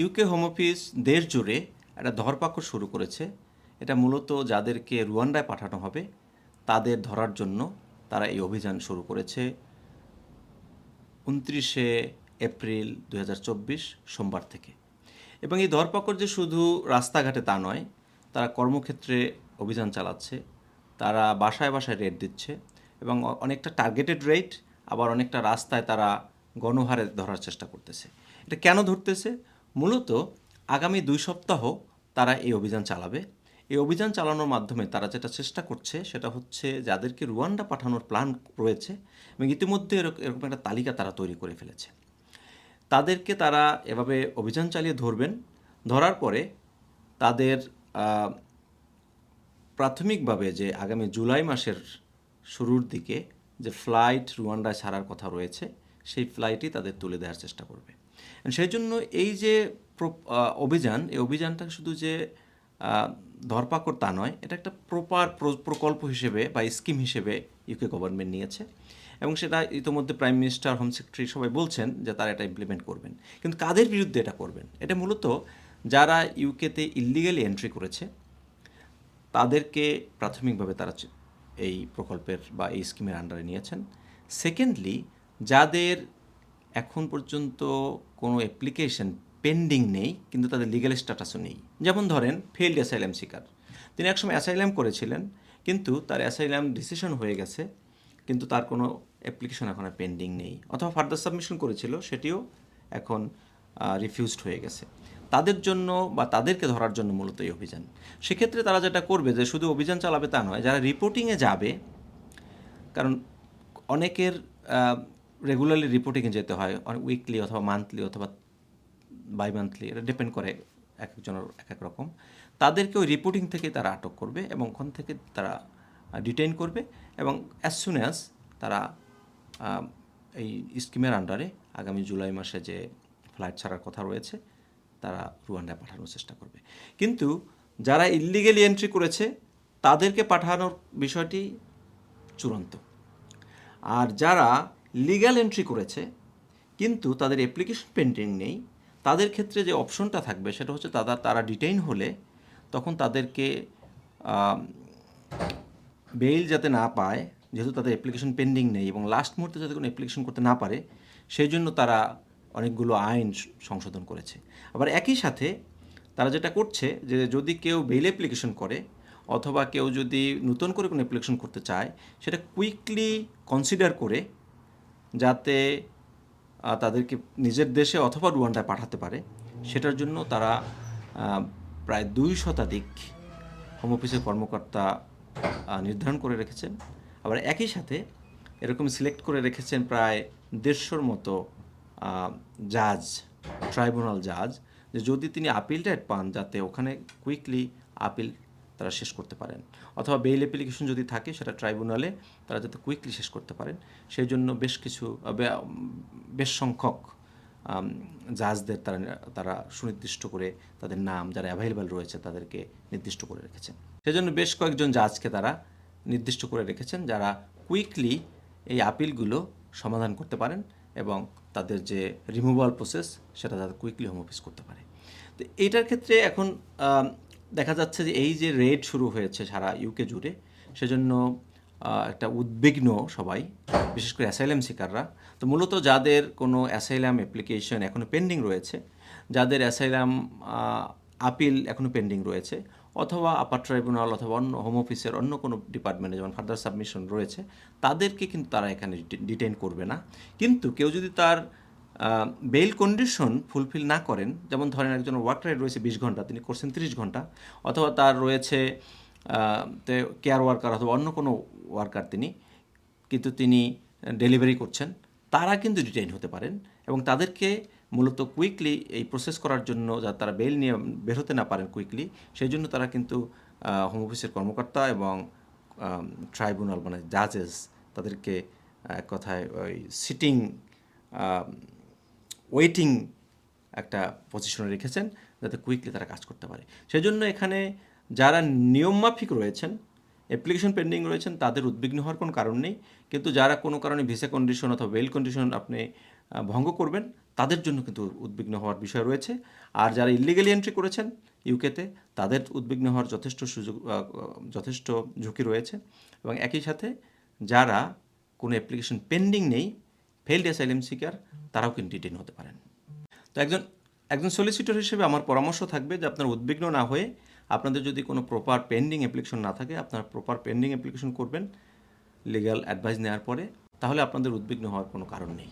UK home office দেশ জুড়ে একটা ধরপাকড় শুরু করেছে। এটা মূলত যাদেরকে রুয়ান্ডায় পাঠানো হবে, তাদের ধরার জন্য তারা এই অভিযান শুরু করেছে উনত্রিশে এপ্রিল দু হাজার চব্বিশ সোমবার থেকে। এবং এই ধরপাকড় যে শুধু রাস্তাঘাটে তা নয়, তারা কর্মক্ষেত্রে অভিযান চালাচ্ছে, তারা বাসায় বাসায় রেড দিচ্ছে এবং অনেকটা টার্গেটেড রেট আবার অনেকটা রাস্তায় তারা গণহারে ধরার চেষ্টা করতেছে। এটা কেন ধরতেছে? মূলত আগামী দুই সপ্তাহ তারা এই অভিযান চালাবে। এই অভিযান চালানোর মাধ্যমে তারা যেটা চেষ্টা করছে সেটা হচ্ছে যাদেরকে রুয়ান্ডা পাঠানোর প্ল্যান রয়েছে এবং ইতিমধ্যে এরক- এরকম একটা তালিকা তারা তৈরি করে ফেলেছে। তাদেরকে তারা এভাবে অভিযান চালিয়ে ধরবেন। ধরার পরে তাদের প্রাথমিকভাবে যে আগামী জুলাই মাসের শুরুর দিকে যে ফ্লাইট রুয়ান্ডায় ছাড়ার কথা রয়েছে, সেই ফ্লাইটই তাদের তুলে দেওয়ার চেষ্টা করবে। সেই জন্য এই যে অভিযান, এই অভিযানটা শুধু যে ধরপাকড় তা নয়, এটা একটা প্রপার প্রকল্প হিসেবে বা স্কিম হিসেবে ইউকে গভর্নমেন্ট নিয়েছে। এবং সেটা ইতোমধ্যে প্রাইম মিনিস্টার হোম সেক্রেটারি সবাই বলছেন যে তারা এটা ইমপ্লিমেন্ট করবেন। কিন্তু কাদের বিরুদ্ধে এটা করবেন? এটা মূলত যারা ইউকেতে ইলিগালি এন্ট্রি করেছে, তাদেরকে প্রাথমিকভাবে তারা এই প্রকল্পের বা এই স্কিমের আন্ডারে নিয়েছেন। সেকেন্ডলি যাদের এখন পর্যন্ত কোনো অ্যাপ্লিকেশন পেন্ডিং নেই, কিন্তু তাদের লিগ্যাল স্ট্যাটাসও নেই। যেমন ধরেন ফেল্ড অ্যাসাইলাম শিকার। তিনি একসময় অ্যাসাইলাম করেছিলেন, কিন্তু তার অ্যাসাইলাম ডিসিশন হয়ে গেছে, কিন্তু তার কোনো অ্যাপ্লিকেশন এখন আর পেন্ডিং নেই। অথবা ফার্দার সাবমিশন করেছিল, সেটিও এখন রিফিউজড হয়ে গেছে। তাদের জন্য বা তাদেরকে ধরার জন্য মূলত এই অভিযান। সেক্ষেত্রে তারা যেটা করবে যে, শুধু অভিযান চালাবে তা নয়, যারা রিপোর্টিংয়ে যাবে, কারণ অনেকের রেগুলারলি রিপোর্টিংয়ে যেতে হয় অনেক উইকলি অথবা মান্থলি অথবা বাই মান্থলি এটা ডিপেন্ড করে এক একজনের এক এক রকম। তাদেরকে ওই রিপোর্টিং থেকে তারা আটক করবে এবং ওখান থেকে তারা ডিটেইন করবে এবং অ্যাজ সুন অ্যাজ তারা এই স্কিমের আন্ডারে আগামী জুলাই মাসে যে ফ্লাইট ছাড়ার কথা রয়েছে, তারা রুয়ান্ডায় পাঠানোর চেষ্টা করবে। কিন্তু যারা ইলিগেলি এন্ট্রি করেছে, তাদেরকে পাঠানোর বিষয়টি চূড়ান্ত। আর যারা লিগ্যাল এন্ট্রি করেছে, কিন্তু তাদের অ্যাপ্লিকেশন পেন্ডিং নেই। তাদের ক্ষেত্রে যে অপশনটা থাকবে সেটা হচ্ছে তারা তারা ডিটেইন হলে তখন তাদেরকে বেইল যাতে না পায়, যেহেতু তাদের অ্যাপ্লিকেশন পেন্ডিং নেই এবং লাস্ট মুহূর্তে যাতে কোনো অ্যাপ্লিকেশন করতে না পারে সেই জন্য তারা অনেকগুলো আইন সংশোধন করেছে। আবার একই সাথে তারা যেটা করছে যে যদি কেউ বেইল অ্যাপ্লিকেশন করে অথবা কেউ যদি নতুন করে কোনো অ্যাপ্লিকেশন করতে চায়, সেটা কুইকলি কনসিডার করে যাতে তাদেরকে নিজের দেশে অথবা রুয়ান্ডায় পাঠাতে পারে। সেটার জন্য তারা প্রায় দুই শতাধিক হোম অফিসের কর্মকর্তা নির্ধারণ করে রেখেছেন। আবার একই সাথে এরকম সিলেক্ট করে রেখেছেন প্রায় দেড়শোর মতো জাজ ট্রাইব্যুনাল জাজ যে যদি তিনি আপিল ডেট পান, যাতে ওখানে কুইকলি আপিল তারা শেষ করতে পারেন। অথবা বেইল অ্যাপ্লিকেশন যদি থাকে, সেটা ট্রাইব্যুনালে তারা যাতে কুইকলি শেষ করতে পারেন। সেই জন্য বেশ কিছু বেশ সংখ্যক জাজদের তারা তারা সুনির্দিষ্ট করে তাদের নাম যারা অ্যাভেলেবেল রয়েছে, তাদেরকে নির্দিষ্ট করে রেখেছেন। সেজন্য বেশ কয়েকজন জাজকে তারা নির্দিষ্ট করে রেখেছেন, যারা কুইকলি এই আপিলগুলো সমাধান করতে পারেন এবং তাদের যে রিমুভাল প্রসেস সেটা তাদের কুইকলি হোম অফিস করতে পারে। তো এইটার ক্ষেত্রে এখন দেখা যাচ্ছে যে এই যে রেড শুরু হয়েছে সারা ইউকে জুড়ে, সেজন্য একটা উদ্বিগ্ন সবাই, বিশেষ করে অ্যাসাইলাম শিকাররা তো মূলত যাদের কোনো অ্যাসাইলাম অ্যাপ্লিকেশন এখনও পেন্ডিং রয়েছে, যাদের অ্যাসাইলাম আপিল এখনও পেন্ডিং রয়েছে, অথবা আপার ট্রাইব্যুনাল অথবা অন্য হোম অফিসের অন্য কোনো ডিপার্টমেন্টে যেমন ফার্দার সাবমিশন রয়েছে, তাদেরকে কিন্তু তারা এখানে ডিটেন করবে না। কিন্তু কেউ যদি তার বেল কন্ডিশন ফুলফিল না করেন, যেমন ধরেন একজন ওয়ার্ক রাইট রয়েছে বিশ ঘণ্টা, তিনি করছেন তিরিশ ঘণ্টা, অথবা তার রয়েছে কেয়ার ওয়ার্কার অথবা অন্য কোনো ওয়ার্কার তিনি, কিন্তু তিনি ডেলিভারি করছেন, তারা কিন্তু ডিটেইন হতে পারেন এবং তাদেরকে মূলত কুইকলি এই প্রসেস করার জন্য যা তারা বেল নিয়ে বের হতে না পারেন কুইকলি সেই জন্য তারা কিন্তু হোম অফিসের কর্মকর্তা এবং ট্রাইব্যুনাল মানে জাজেস তাদেরকে এক কথায় ওই সিটিং ওয়েটিং একটা পজিশনে রেখেছেন যাতে কুইকলি তারা কাজ করতে পারে। সেজন্য এখানে যারা নিয়মমাফিক রয়েছেন অ্যাপ্লিকেশন পেন্ডিং রয়েছেন, তাদের উদ্বিগ্ন হওয়ার কোনো কারণ নেই। কিন্তু যারা কোনো কারণে ভিসা কন্ডিশন অথবা ওয়েল কন্ডিশন আপনি ভঙ্গ করবেন, তাদের জন্য কিন্তু উদ্বিগ্ন হওয়ার বিষয় রয়েছে। আর যারা ইলিগালি এন্ট্রি করেছেন ইউকেতে, তাদের উদ্বিগ্ন হওয়ার যথেষ্ট সুযোগ যথেষ্ট ঝুঁকি রয়েছে। এবং একই সাথে যারা কোনো অ্যাপ্লিকেশন পেন্ডিং নেই ফেল্ড অ্যাসাইলেম সিকার তারাও কিন্তু ডিটেন হতে পারেন। তো একজন একজন সলিসিটর হিসেবে আমার পরামর্শ থাকবে যে আপনার উদ্বিগ্ন না হয়ে আপনাদের যদি কোনো প্রপার পেন্ডিং অ্যাপ্লিকেশন না থাকে, আপনার প্রপার পেন্ডিং অ্যাপ্লিকেশন করবেন লিগ্যাল অ্যাডভাইস নেওয়ার পরে, তাহলে আপনাদের উদ্বিগ্ন হওয়ার কোনো কারণ নেই।